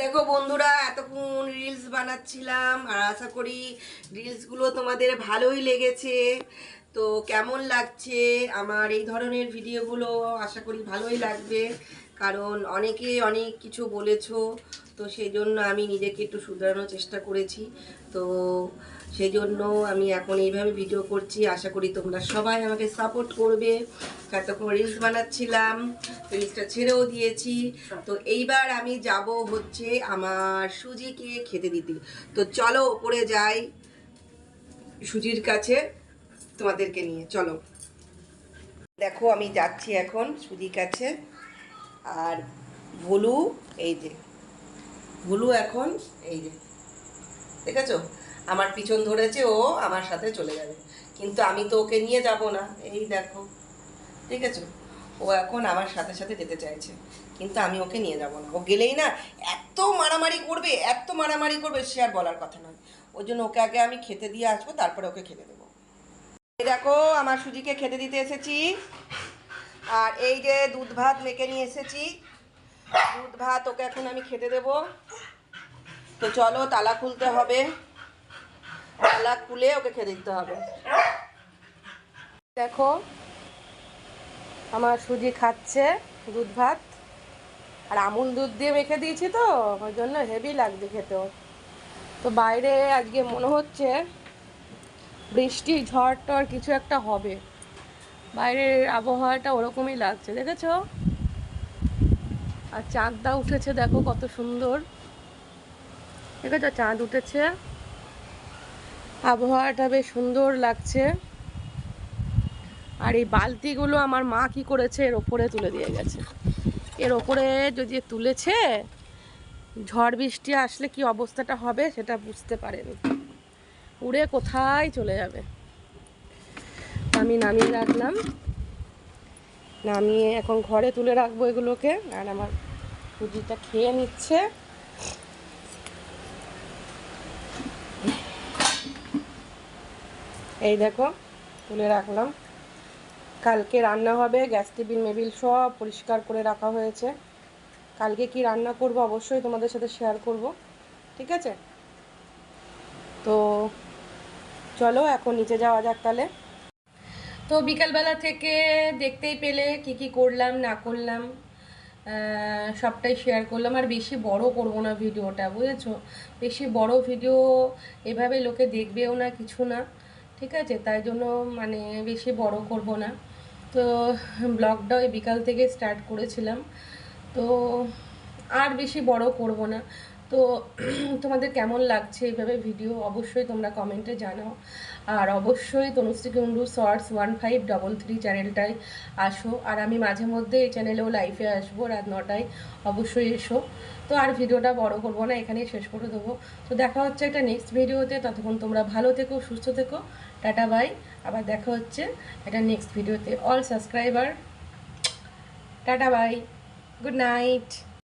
দেখো বন্ধুরা, এতক্ষণ রিলস বানাচ্ছিলাম আর আশা করি রিলসগুলো তোমাদের ভালোই লেগেছে। তো কেমন লাগছে আমার এই ধরনের ভিডিওগুলো আশা করি ভালোই লাগবে। কারণ অনেকে অনেক কিছু বলেছ। তো সেই জন্য আমি নিজেকে একটু শুধরানোর চেষ্টা করেছি। তো সেই জন্য আমি এখন এইভাবে ভিডিও করছি। আশা করি তোমরা সবাই আমাকে সাপোর্ট করবে। এতক্ষণ রিলস বানাচ্ছিলাম রিলসটা ছেড়েও দিয়েছি। তো এইবার আমি যাব হচ্ছে আমার সুজিকে খেতে দিতে। তো চলো ওপরে যাই। সুজির কাছে তোমাদেরকে নিয়ে, চলো। দেখো আমি যাচ্ছি এখন সুজির কাছে। আর ভুলু, এই যে। ভুলু এখন এই যে, দেখেছ? আমার পিছন ধরেছে ও, আমার সাথে চলে যাবে। কিন্তু আমি তো ওকে নিয়ে যাব না। এই দেখো ঠিক আছে ও এখন আমার সাথে সাথে যেতে চাইছে। কিন্তু আমি ওকে নিয়ে যাব না। ও গেলেই না এত মারামারি করবে, এত মারামারি করবে, সে আর বলার কথা নয়। ওই জন্য ওকে আগে আমি খেতে দিয়ে আসব, তারপরে ওকে খেতে দেবো। এই দেখো, আমার সুজিকে খেতে দিতে এসেছি। আর এই যে দুধ ভাত মেখে নিয়ে এসেছি। দুধ, ভাত ওকে এখন আমি খেতে দেবো। তো চলো, তালা খুলতে হবে। তালা খুলে ওকে খেতে দিতে হবে। দেখো, আমার সুজি খাচ্ছে, দুধ, ভাত। আর আমুল দুধ দিয়ে মেখে দিয়েছি তো, ওই জন্য হেভি লাগবে খেতেও। তো বাইরে আজকে মনে হচ্ছে বৃষ্টি, ঝড়, টড় কিছু একটা হবে। বাইরের আবহাওয়াটা ওরকমই লাগছে, দেখেছ? আর চাঁদটা উঠেছে, দেখো কত সুন্দর। ঠিক আছে, চাঁদ উঠেছে। আবহাওয়াটা বেশ সুন্দর লাগছে। আর এই বালতিগুলো আমার মা কি করেছে, এর ওপরে তুলে দিয়ে গেছে। এর ওপরে যদি তুলেছে, ঝড় বৃষ্টি আসলে কি অবস্থাটা হবে সেটা বুঝতে পারেনি। উড়ে কোথায় চলে যাবে? আমি নামিয়ে রাখলাম। নামিয়ে এখন ঘরে তুলে রাখব এগুলোকে। আর আমার সুজিটা খেয়ে নিচ্ছে। এই দেখো, তুলে রাখলাম। কালকে রান্না হবে, গ্যাস টেবিল, মেবিল সব পরিষ্কার করে রাখা হয়েছে। কালকে কি রান্না করব অবশ্যই তোমাদের সাথে শেয়ার করব, ঠিক আছে? তো চলো, এখন নিচে যাওয়া যাক তাহলে। তো বিকালবেলা থেকে দেখতেই পেলে কি কি করলাম, না করলাম সবটাই শেয়ার করলাম। আর বেশি বড় করব না ভিডিওটা, বুঝেছ? বেশি বড় ভিডিও এভাবে লোকে দেখবেও না, কিছু না, ঠিক আছে? তাই জন্য মানে বেশি বড় করব না। তো ব্লগটা ওই বিকাল থেকে স্টার্ট করেছিলাম। তো আর বেশি বড় করব না। তো তোমাদের কেমন লাগছে এইভাবে ভিডিও অবশ্যই তোমরা কমেন্টে জানাও। আর অবশ্যই Tanushree Kundu shorts one five double three চ্যানেলটায় আসো। আর আমি মাঝে মধ্যে এই চ্যানেলেও লাইভে আসব রাত নটায়। অবশ্যই এসো। তো আর ভিডিওটা বড় করব না, এখানেই শেষ করে দেবো। তো দেখা হচ্ছে একটা নেক্সট ভিডিওতে ততক্ষণ তোমরা ভালো থেকো, সুস্থ থেকো। টাটা বাই আবার দেখা হচ্ছে একটা নেক্সট ভিডিওতে all subscriber tata bye good night